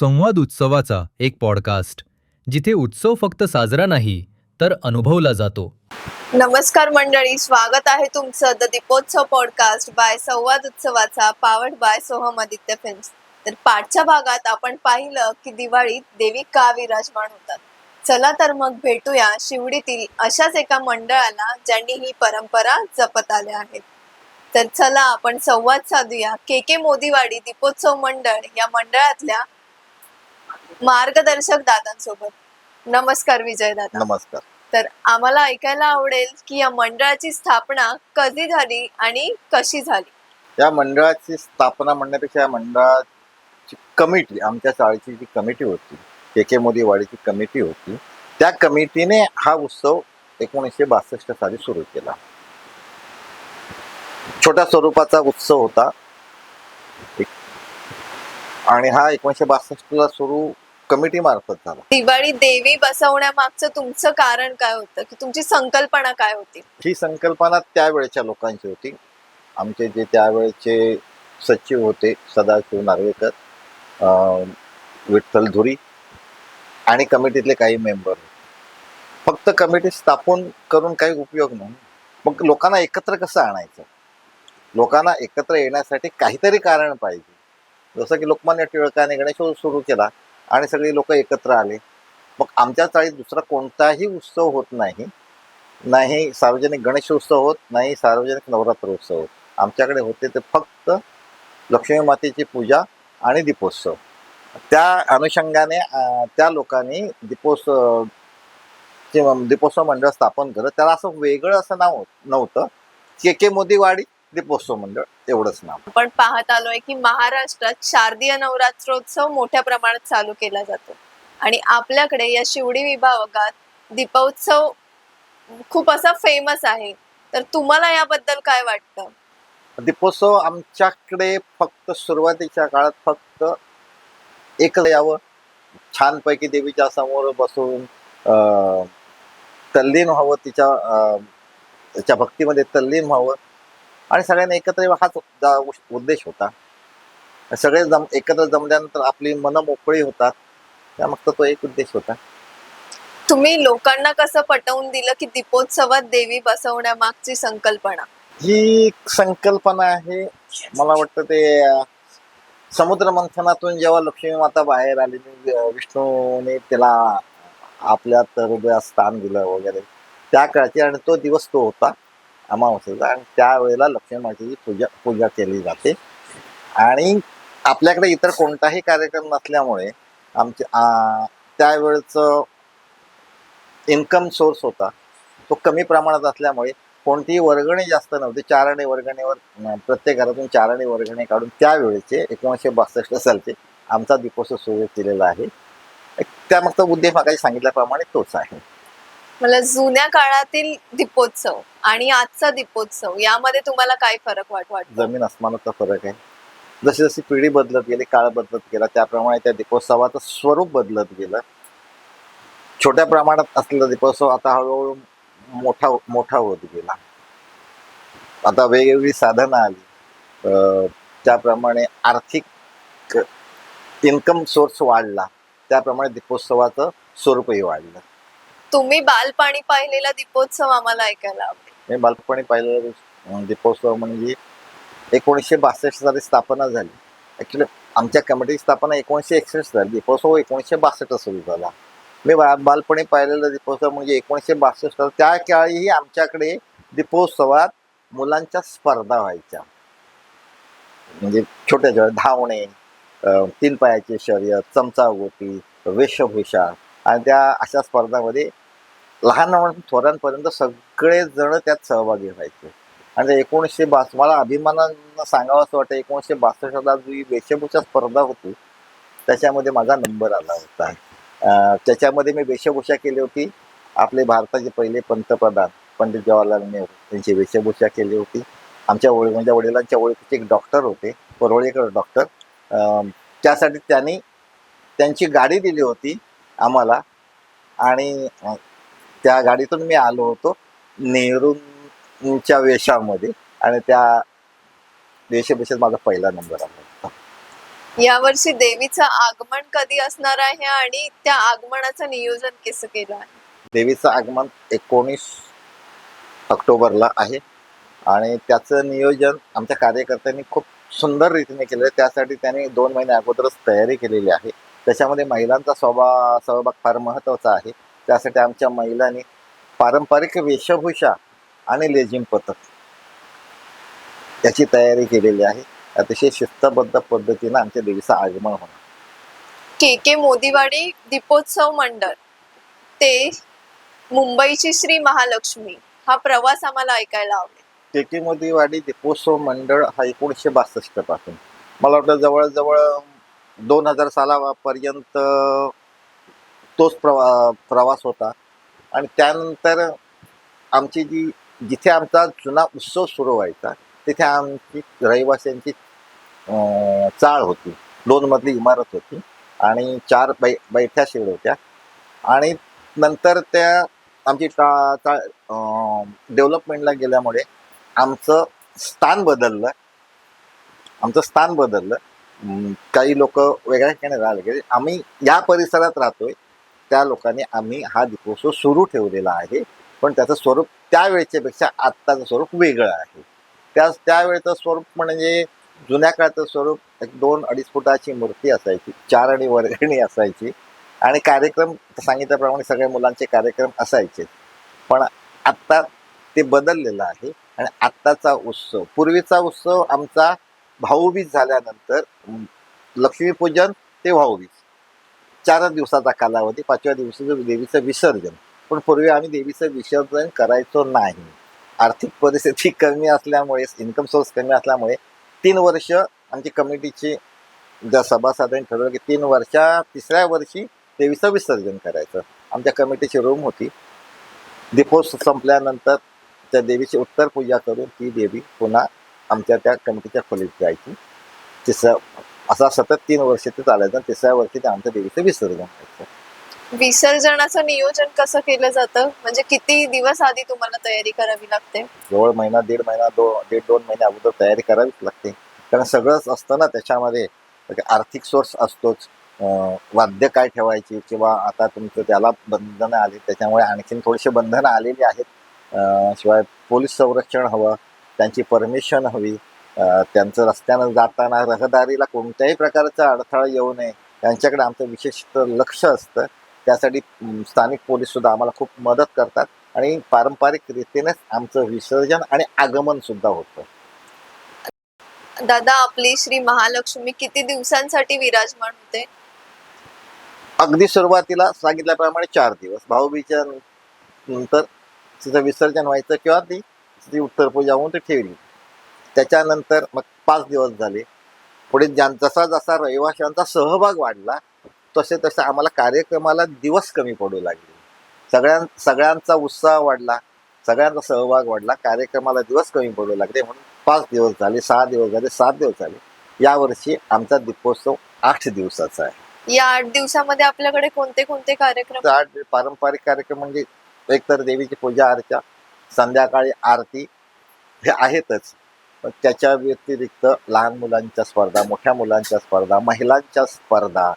संवाद उत्सवाचा एक पॉडकास्ट. जिथे उत्सव फक्त साजरा नाही तर अनुभवला जातो. नमस्कार मंडळी स्वागत आहे तुमचं द दीपोत्सव पॉडकास्ट बाय संवाद उत्सवाचा powered by Soham Aditya films तर पाठच्या भागात आपण पाहिलं की दिवाळीत देवी का विराजमान होतात. चला तर मग भेटूया शिवडीतील अशाच एका मंडळाला ज्यांनी ही परंपरा जपत आल्या आहेत. तर चला आपण संवाद साधूया के के मोदीवाडी दीपोत्सव मंडळ या मंडळातल्या मार्गदर्शक दादांसोबत. नमस्कार विजय दादा. नमस्कार. तर आम्हाला ऐकायला आवडेल की या मंडळाची स्थापना कधी झाली आणि कशी झाली? या मंडळाची स्थापना म्हणण्यापेक्षा या मंडळाची कमिटी आमच्या शाळेची जी कमिटी होती के के मोदी वाडीची कमिटी होती त्या कमिटीने हा उत्सव एकोणीसशे बासष्ट साली सुरू केला. छोट्या स्वरूपाचा उत्सव होता. आणि हा एकोणीसशे बासष्टला सुरू कमिटी मार्फत झाला. दिवाळी देवी बसवण्यामागचं तुमचं कारण काय होतं? की तुमची संकल्पना काय होती? ही संकल्पना त्यावेळच्या लोकांची होती. आमचे जे त्यावेळचे सचिव होते सदाशिव नार्वेकर अं, विठ्ठल धुरी आणि कमिटीतले काही मेंबर फक्त कमिटी स्थापन करून काही उपयोग नाही. मग लोकांना एकत्र कसं आणायचं? लोकांना एकत्र येण्यासाठी काहीतरी कारण पाहिजे. जसं की लोकमान्य टिळकाने गणेशोत्सव सुरू केला. आणि सगळी लोक एकत्र आले. मग आमच्या चाळीत दुसरा कोणताही उत्सव होत नाही. नाही सार्वजनिक गणेशोत्सव होत नाही सार्वजनिक नवरात्र उत्सव होत. आमच्याकडे होते ते फक्त लक्ष्मी मातेची पूजा आणि दीपोत्सव. त्या अनुषंगाने त्या लोकांनी दीपोत्सव चे दीपोत्सव मंडळ स्थापन करत त्याला असं वेगळं असं नाव नव्हतं. के के मोदीवाडी दीपोत्सव मंडळ एवढंच नाव. आपण पाहत आलोय की महाराष्ट्रात शारदीय नवरात्रोत्सव मोठ्या प्रमाणात चालू केला जातो. आणि आपल्याकडे या शिवडी विभागात दीपोत्सव खूप असा फेमस आहे. तर तुम्हाला याबद्दल काय वाटतं? दीपोत्सव आमच्याकडे फक्त सुरुवातीच्या काळात फक्त एक यावं. छानपैकी देवीच्या समोर बसून अं, तल्लीन व्हावं तिच्या तिच्या भक्तीमध्ये तल्लीन व्हावं. आणि सगळ्यांनी एकत्र यावं हाच उद्दा- उद्देश होता. सगळे जम एकत्र जमल्यानंतर आपली मनं मोकळी होतात. त्या मग तो एक उद्देश होता. तुम्ही लोकांना कसं पटवून दिलं की दीपोत्सवात देवी बसवण्यामागची संकल्पना? ही संकल्पना आहे. मला वाटतं ते समुद्र मंथनातून जेव्हा लक्ष्मी माता बाहेर आली विष्णूने तिला आपल्यात हृदयात स्थान दिलं वगैरे त्या काळची आणि तो दिवस तो होता. अमावस्येचा आणि त्यावेळेला लक्ष्मी मातेची पूजा पूजा केली जाते. आणि आपल्याकडे इतर कोणताही कार्यक्रम नसल्यामुळे आमचे आ, त्यावेळचं इन्कम सोर्स होता तो कमी प्रमाणात असल्यामुळे कोणतीही वर्गणी जास्त नव्हती. चारणे वर्गणीवर प्रत्येक घरातून चारणे वर्गणी काढून त्यावेळेचे एकोणीसशे बासष्ट सालचे आमचा दीपोत्सव सुरू केलेला आहे. त्या मग उद्देश मागाशी सांगितल्याप्रमाणे तोच आहे. मला जुन्या काळातील दीपोत्सव आणि आजचा दीपोत्सव यामध्ये तुम्हाला काय फरक वाट वाटतो? जमीन अस्मानाचा फरक आहे. जशी जशी पिढी बदलत गेली काळ बदलत गेला त्याप्रमाणे त्या दीपोत्सवाचं स्वरूप बदलत गेलं. छोट्या प्रमाणात असलेला दीपोत्सव आता हळूहळू मोठा मोठा होत गेला. आता वेगवेगळी साधनं आली. त्याप्रमाणे आर्थिक इन्कम सोर्स वाढला. त्याप्रमाणे दीपोत्सवाचं स्वरूपही वाढलं. तुम्ही बालपाणी पाहिलेला दीपोत्सव आम्हाला ऐकायला आवडेल. मी बालपणी पाहिलेला दीपोत्सव म्हणजे एकोणीसशे बासष्ट साली स्थापना झाली. ॲक्च्युली आमच्या कमिटीची स्थापना एकोणीसशे एकसष्ट झाली दीपोत्सव एकोणीसशे बासष्ट सुरू झाला. मी बा बालपणी पाहिलेला दीपोत्सव म्हणजे एकोणीसशे बासष्ट त्या काळीही आमच्याकडे दीपोत्सवात मुलांच्या स्पर्धा व्हायच्या. म्हणजे छोट्या छोट्या धावणे तीन पायाची शर्यत चमचा गोटी वेशभूषा आणि त्या अशा स्पर्धामध्ये लहान थोरांपर्यंत सगळे जण त्यात सहभागी व्हायचे. आणि एकोणीसशे बास मला अभिमानानं सांगावं असं वाटतं एकोणीसशे बासष्टला जी वेशभूषा स्पर्धा होती त्याच्यामध्ये माझा नंबर आला होता. त्याच्यामध्ये मी वेशभूषा केली होती. आपले भारताचे पहिले पंतप्रधान पंडित जवाहरलाल नेहरू त्यांची वेशभूषा केली होती. आमच्या ओळख म्हणजे वडिलांच्या ओळखीचे एक डॉक्टर होते परवळेकर डॉक्टर. त्यासाठी त्यांनी त्यांची गाडी दिली होती आम्हाला. आणि त्या गाडीतून मी आलो होतो नेहरूंच्या वेशामध्ये आणि त्या वेशभूषेत माझा पहिला नंबर आला होता. यावर्षी देवीचं आगमन कधी असणार आहे आणि त्या आगमनाचं नियोजन कसं केलं आहे? देवीचं आगमन एकोणीस ऑक्टोबरला आहे आणि त्याचं नियोजन आमच्या कार्यकर्त्यांनी खूप सुंदर रीतीने केलं आहे. त्यासाठी त्यांनी दोन महिने अगोदरच तयारी केलेली आहे. त्याच्यामध्ये महिलांचा सहभाग सहभाग फार महत्त्वाचा आहे. त्यासाठी आमच्या महिलांनी पारंपरिक वेशभूषा आणि लेझिम पथक याची तयारी केलेली आहे. अतिशय शिस्तबद्ध पद्धतीनं आमच्या देवीचं आगमन होणार. के के मोदीवाडी दीपोत्सव मंडळ ते मुंबईची श्री महालक्ष्मी हा प्रवास आम्हाला ऐकायला आवडेल. टेकीमोदीवाडी दीपोत्सव मंडळ हा एकोणीसशे बासष्टपासून. मला वाटतं जवळजवळ दोन हजार सालापर्यंत तोच प्रवा प्रवास होता. आणि त्यानंतर आमची जी जिथे आमचा जुना उत्सव सुरू व्हायचा तिथे आमची रहिवाशांची चाळ होती. दोनमधली इमारत होती आणि चार बै बैठ्या शेड होत्या. आणि नंतर त्या आमची टा टा डेव्हलपमेंटला गेल्यामुळे आमचं स्थान बदललं. आमचं स्थान बदललं. काही लोक वेगळ्या ठिकाणी राहायला गेले. आम्ही या परिसरात राहतोय. त्या लोकांनी आम्ही हा दीपोत्सव सुरू ठेवलेला आहे. पण त्याचं स्वरूप त्यावेळेच्यापेक्षा आत्ताचं स्वरूप वेगळं आहे. त्या त्यावेळेचं स्वरूप म्हणजे जुन्या काळाचं स्वरूप एक दोन अडीच फुटाची मूर्ती असायची चार आणि वर्गणी असायची आणि कार्यक्रम सांगितल्याप्रमाणे सगळ्या मुलांचे कार्यक्रम असायचे. पण आत्ता ते बदललेलं आहे आणि आत्ताचा उत्सव पूर्वीचा उत्सव आमचा भाऊबीज झाल्यानंतर लक्ष्मीपूजन ते भाऊबीज. चारच दिवसाचा कालावधी पाचव्या दिवशी देवीचं विसर्जन. पण पूर्वी आम्ही देवीचं विसर्जन करायचो नाही. आर्थिक परिस्थिती कमी असल्यामुळे इन्कम सोर्स कमी असल्यामुळे तीन वर्ष आमची कमिटीची ज्या सभासदांनी ठरवलं की तीन वर्षा तिसऱ्या वर्षी देवीचं विसर्जन करायचं. आमच्या कमिटीची रूम होती. दीपोत्सव संपल्यानंतर त्या देवीची उत्तर पूजा करून ती देवी पुन्हा आमच्या त्या कमिटीच्या खोलीत जायची. तिसऱ्या असा सतत तीन वर्ष ते चालायचं तिसऱ्या वर्षी ते आमच्या देवीचं विसर्जन व्हायचं विसर्जनाचं नियोजन कसं केलं जातं? म्हणजे किती दिवस आधी तुम्हाला तयारी करावी लागते? जवळ महिना दीड महिना दो दीड दोन महिने अगोदर तयारी करावीच लागते. कारण सगळंच असतं ना त्याच्यामध्ये. आर्थिक सोर्स असतोच. वाद्य काय ठेवायची किंवा आता तुमचं त्याला बंधनं आली त्याच्यामुळे आणखीन थोडीशी बंधनं आलेली आहेत. शिवाय पोलीस संरक्षण हवं त्यांची परमिशन हवी त्यांचं रस्त्यानं जाताना रहदारीला कोणत्याही प्रकारचा अडथळा येऊ नये यांच्याकडे आमचं विशेष लक्ष असतं. त्यासाठी स्थानिक पोलीस सुद्धा आम्हाला खूप मदत करतात आणि पारंपरिक रीतीनेच आमचं विसर्जन आणि आगमन सुद्धा होतं. दादा आपली श्री महालक्ष्मी किती दिवसांसाठी विराजमान होते? अगदी सुरुवातीला सांगितल्याप्रमाणे चार दिवस. भाऊबीच्या नंतर तिचं विसर्जन व्हायचं किंवा ती ती उत्तर पूजा होऊन ती ठेवली. त्याच्यानंतर मग पाच दिवस झाले. पुढे ज्यां जसा जसा रहिवाशांचा सहभाग वाढला. तसे तसे आम्हाला कार्यक्रमाला दिवस कमी पडू लागले. सगळ्यां सगळ्यांचा उत्साह वाढला. सगळ्यांचा सहभाग वाढला. कार्यक्रमाला दिवस कमी पडू लागले. म्हणून पाच दिवस झाले सहा दिवस झाले सात दिवस झाले. यावर्षी आमचा दीपोत्सव आठ दिवसाचा आहे. या आठ दिवसामध्ये आपल्याकडे कोणते कोणते कार्यक्रम? आठ पारंपरिक कार्यक्रम म्हणजे एकतर देवीची पूजा अर्चा संध्याकाळी आरती हे आहेतच. त्याच्या व्यतिरिक्त लहान मुलांच्या स्पर्धा मोठ्या मुलांच्या स्पर्धा महिलांच्या स्पर्धा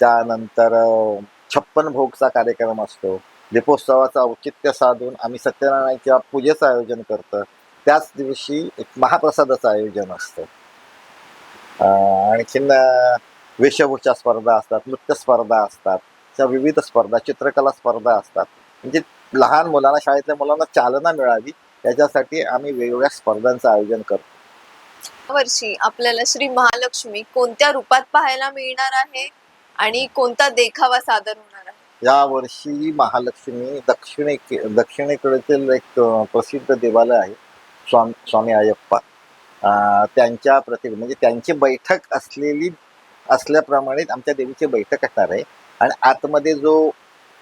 त्यानंतर छप्पन भोगचा कार्यक्रम असतो. दीपोत्सवाचं औचित्य साधून आम्ही सत्यनारायणाच्या पूजेचं आयोजन करतो. त्याच दिवशी एक महाप्रसादाचं आयोजन असतं. आणखीन वेशभूषा स्पर्धा असतात नृत्य स्पर्धा असतात त्या विविध स्पर्धा चित्रकला स्पर्धा असतात. म्हणजे लहान मुलांना शाळेतल्या मुलांना चालना मिळावी याच्यासाठी आम्ही वेगवेगळ्या स्पर्धांचं आयोजन करतो. वर्षी आपल्याला श्री महालक्ष्मी कोणत्या रूपात पाहायला मिळणार आहे आणि कोणता देखावा सादर होणार आहे? या वर्षी महालक्ष्मी दक्षिणे दक्षिणेकडील एक प्रसिद्ध देवालय आहे स्वामी स्वामी अयप्पा अं, त्यांच्या प्रति म्हणजे त्यांची बैठक असलेली असल्याप्रमाणे आमच्या देवीची बैठक असणार आहे. आणि आतमध्ये जो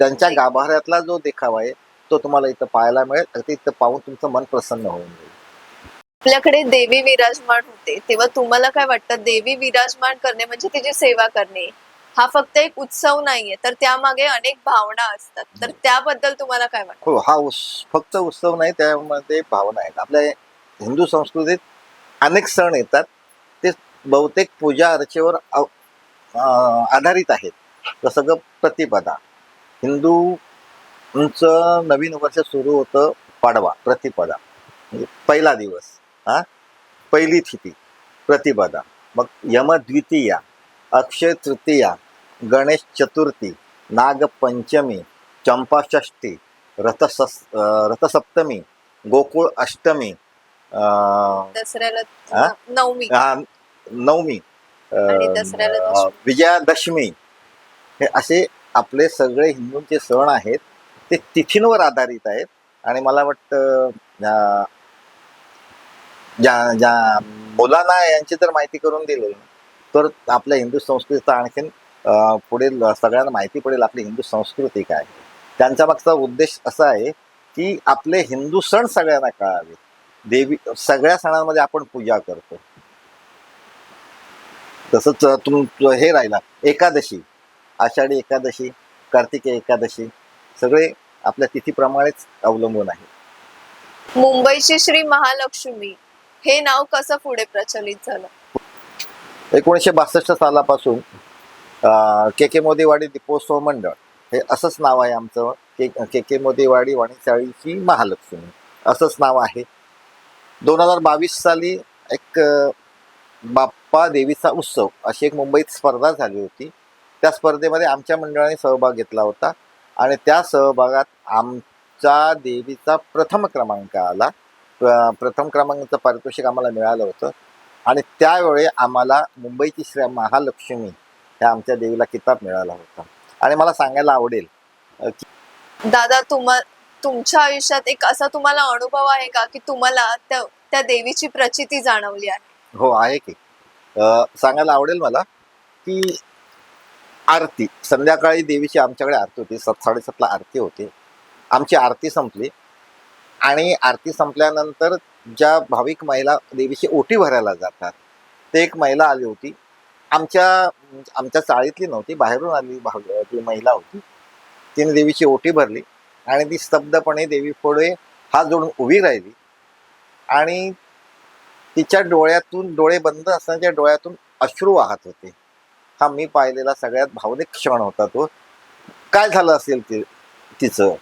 त्यांच्या गाभाऱ्यातला जो देखावा आहे तो तुम्हाला इथं पाहायला मिळेल. अगदी इथं पाहून तुमचं मन प्रसन्न होऊन जाईल. आपल्याकडे देवी विराजमान होते. तेव्हा तुम्हाला काय वाटतं? देवी विराजमान करणे म्हणजे तिची सेवा करणे. हा फक्त एक उत्सव नाहीये. तर त्यामागे अनेक भावना असतात. तर त्याबद्दल तुम्हाला काय वाटतं? हो हा उस फक्त उत्सव नाही. त्यामध्ये भावना आहेत. आपल्या हिंदू संस्कृतीत अनेक सण येतात. ते बहुतेक पूजा अर्चेवर आधारित आहेत. तर सगळं प्रतिपदा हिंदूंचं नवीन वर्ष सुरू होतं पाडवा प्रतिपदा. म्हणजे पहिला दिवस हा? पहिली तिथी प्रतिपदा. मग यमद्वितीया अक्षय तृतीया गणेश चतुर्थी नागपंचमी चंपाषष्ठी रथसस अं, रथसप्तमी गोकुळ अष्टमी दसऱ्याला हा? नवमी. नवमी. विजयादशमी. हे असे आपले सगळे हिंदूंचे सण आहेत. ते तिथींवर आधारित आहेत. आणि मला वाटतं ज्या ज्या मुलांना यांची जर माहिती करून दिली तर आपल्या हिंदू संस्कृतीचा आणखीन पुढे पुढील सगळ्यांना माहिती पडेल आपली हिंदू संस्कृती काय. त्यांच्या मागचा उद्देश असा आहे की आपले हिंदू सण सगळ्यांना कळावे देवी सगळ्या सणांमध्ये आपण पूजा करतो. तसंच तुम हे राहिला एकादशी. आषाढी एकादशी कार्तिकी एकादशी सगळे आपल्या तिथीप्रमाणेच अवलंबून आहे. मुंबईची श्री महालक्ष्मी हे नाव कसं पुढे प्रचलित झालं? एकोणीसशे बासष्ट सालापासून के के मोदीवाडी दीपोत्सव मंडळ हे असंच नाव आहे आमचं. के के के मोदीवाडी वाणीचाळीची महालक्ष्मी असंच नाव आहे. दोन हजार बावीस साली एक बाप्पा देवीचा उत्सव अशी एक मुंबईत स्पर्धा झाली होती. त्या स्पर्धेमध्ये आमच्या मंडळाने सहभाग घेतला होता. आणि त्या सहभागात आमच्या देवीचा प्रथम क्रमांक आला. प्र- प्रथम क्रमांकाचं पारितोषिक आम्हाला मिळालं होतं. आणि त्यावेळी आम्हाला मुंबईची श्री महालक्ष्मी ह्या आमच्या देवीला किताब मिळाला होता. आणि मला सांगायला आवडेल दादा तुम्हा तुमच्या आयुष्यात एक असा तुम्हाला अनुभव आहे का की तुम्हाला त्या त्या देवीची प्रचिती जाणवली आहे? हो आहे की. सांगायला आवडेल मला की आरती. संध्याकाळी देवीची आमच्याकडे आरती होती. सात साडेसातला आरती होती. आमची आरती संपली. आणि आरती संपल्यानंतर ज्या भाविक महिला देवीची ओटी भरायला जातात ते एक महिला आली होती. आमच्या आमच्या चाळीतली नव्हती बाहेरून आली भाव ती महिला होती तिने देवीची ओटी भरली आणि ती स्तब्धपणे देवी पुढे हात जोडून उभी राहिली. आणि तिच्या डोळ्यातून डोळे बंद असताना डोळ्यातून अश्रू वाहत होते. हा मी पाहिलेला सगळ्यात भावनिक क्षण होता तो. काय झालं असेल ते तिचं?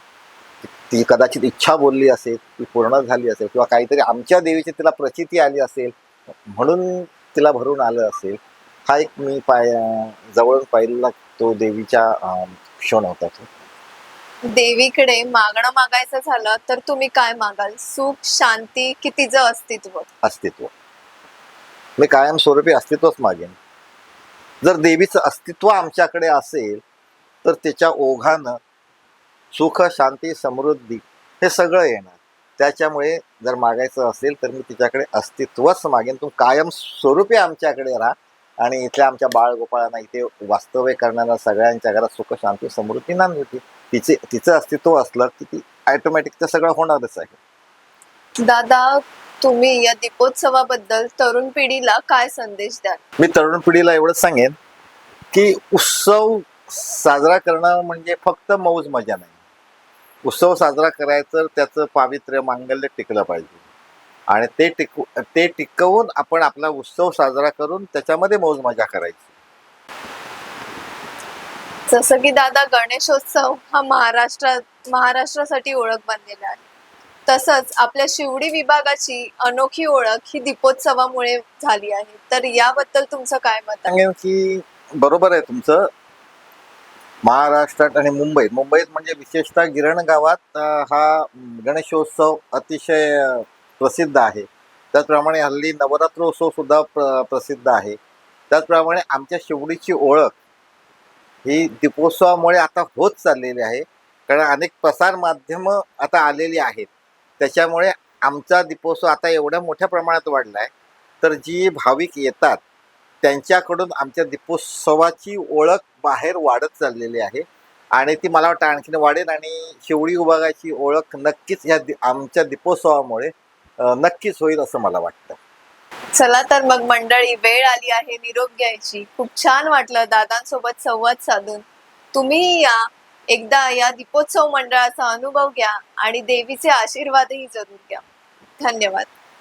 ती कदाचित इच्छा बोलली असेल ती पूर्ण झाली असेल किंवा काहीतरी आमच्या देवीची तिला प्रचिती आली असेल म्हणून तिला भरून आलं असेल हा एक मी पाय जवळून पाहिलेला तो देवीच्या क्षण होता तो. देवीकडे मागणं मागायचं झालं तर तुम्ही काय मागाल? सुख शांती की तिचं अस्तित्व? अस्तित्व. मी कायमस्वरूपी अस्तित्वच मागेन. जर देवीचं अस्तित्व आमच्याकडे असेल तर त्याच्या ओघानं सुख शांती समृद्धी हे सगळं येणार. त्याच्यामुळे जर मागायचं असेल तर मी तिच्याकडे अस्तित्वच मागेन. तू कायम स्वरूपी आमच्याकडे राहा आणि इथल्या आमच्या बाळगोपाळांना इथे वास्तव्य करणाऱ्या सगळ्यांच्या घरात सुख शांती समृद्धी नांद होती तिचे तिचं अस्तित्व असलं की ती ॲटोमॅटिक ते सगळं होणारच आहे. दादा तुम्ही या दीपोत्सवाबद्दल तरुण पिढीला काय संदेश द्याल? मी तरुण पिढीला एवढंच सांगेन की उत्सव साजरा करणं म्हणजे फक्त मौज मजा नाही. उत्सव साजरा करायचं त्याचं पावित्र्य मांगल्य टिकलं पाहिजे. आणि ते टिकू ते टिकवून आपण आपला उत्सव साजरा करून त्याच्यामध्ये मौज मजा करायची. जसं की दादा गणेशोत्सव हा महाराष्ट्रात महाराष्ट्रासाठी ओळख बनलेला आहे. तसंच आपल्या शिवडी विभागाची अनोखी ओळख ही दीपोत्सवामुळे झाली आहे. तर याबद्दल तुमचं काय मत आहे? सांगेन की बरोबर आहे तुमचं. महाराष्ट्रात आणि मुंबईत मुंबईत म्हणजे विशेषतः गिरण गावात अं, हा गणेशोत्सव अतिशय अं, प्रसिद्ध आहे. त्याचप्रमाणे हल्ली नवरात्रोत्सव सुद्धा प्र प्रसिद्ध आहे. त्याचप्रमाणे आमच्या शिवडीची ओळख ही दीपोत्सवामुळे आता होत चाललेली आहे. कारण अनेक प्रसार माध्यमं आता आलेली आहेत. त्याच्यामुळे आमचा दीपोत्सव आता एवढ्या मोठ्या प्रमाणात वाढला आहे तर जी भाविक येतात त्यांच्याकडून आमच्या दीपोत्सवाची ओळख बाहेर वाढत चाललेली आहे. आणि ती मला वाटतं आणखीन वाढेल आणि शिवडी विभागाची ओळख नक्कीच ह्या दि- आमच्या दीपोत्सवामुळे नक्कीच होईल असं मला वाटतं. चला तर मग मंडळी वेळ आली आहे निरोप घ्यायची. खूप छान वाटलं दादांसोबत संवाद साधून. तुम्ही या. एकदा या दीपोत्सव मंडळाचा अनुभव घ्या आणि देवीचे आशीर्वादही जरूर घ्या. धन्यवाद.